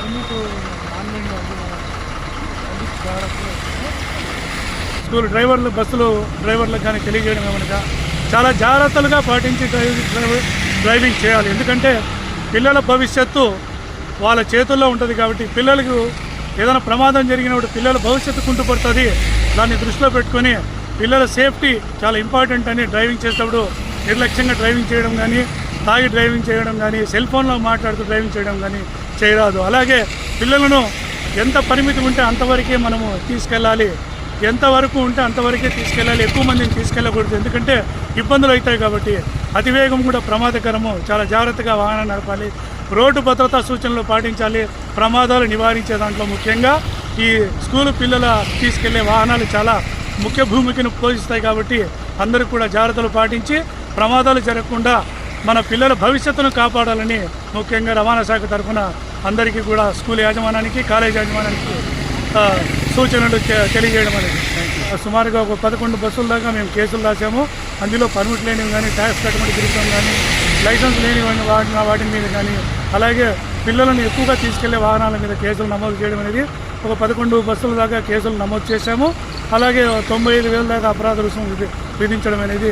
Permit ఆన్లైన్లో school డ్రైవర్లు బస్సులు డ్రైవర్లకు కానీ తెలియజేయడం ఏమనగా చాలా జాగ్రత్తలుగా పాటించి డ్రైవింగ్ డ్రైవింగ్ చేయాలి. ఎందుకంటే పిల్లల భవిష్యత్తు వాళ్ళ చేతుల్లో ఉంటుంది కాబట్టి పిల్లలకు ఏదైనా ప్రమాదం జరిగినప్పుడు పిల్లల భవిష్యత్తు కుంటుపడుతుంది దాన్ని దృష్టిలో పెట్టుకొని పిల్లల సేఫ్టీ చాలా ఇంపార్టెంట్ అని డ్రైవింగ్ చేసేటప్పుడు నిర్లక్ష్యంగా డ్రైవింగ్ చేయడం కానీ తాగి డ్రైవింగ్ చేయడం కానీ సెల్ ఫోన్లో మాట్లాడుతూ డ్రైవింగ్ చేయడం కానీ చేయరాదు. అలాగే పిల్లలను ఎంత పరిమితి ఉంటే అంతవరకే మనము తీసుకెళ్ళాలి. ఎంతవరకు ఉంటే అంతవరకే తీసుకెళ్ళాలి. ఎక్కువ మందిని తీసుకెళ్ళకూడదు. ఎందుకంటే ఇబ్బందులు అవుతాయి కాబట్టి అతివేగం కూడా ప్రమాదకరము. చాలా జాగ్రత్తగా వాహనం నడపాలి. రోడ్డు భద్రతా సూచనలు పాటించాలి. ప్రమాదాలు నివారించే దాంట్లో ముఖ్యంగా ఈ స్కూలు పిల్లల తీసుకెళ్ళే వాహనాలు చాలా ముఖ్య భూమికను పోషిస్తాయి కాబట్టి అందరూ కూడా జాగ్రత్తలు పాటించి ప్రమాదాలు జరగకుండా మన పిల్లల భవిష్యత్తును కాపాడాలని ముఖ్యంగా రవాణా శాఖ తరఫున అందరికీ కూడా స్కూల్ యాజమానానికి కాలేజ్ యాజమానానికి సూచనలు తె- తెలియజేయడం అనేది. సుమారుగా ఒక పదకొండు బస్సుల దాకా మేము కేసులు రాసాము అందులో పర్మిట్ లేనివి కానీ ట్యాక్స్ కట్టమని తిరుగుతాం కానీ లైసెన్స్ లేని వాటి వాటి మీద కానీ అలాగే పిల్లలను ఎక్కువగా తీసుకెళ్ళే వాహనాల మీద కేసులు నమోదు చేయడం అనేది ఒక పదకొండు బస్సుల దాకా కేసులు నమోదు చేశాము. అలాగే తొంభై ఐదు వేల దాకా అపరాధ రుసుము విధించడం అనేది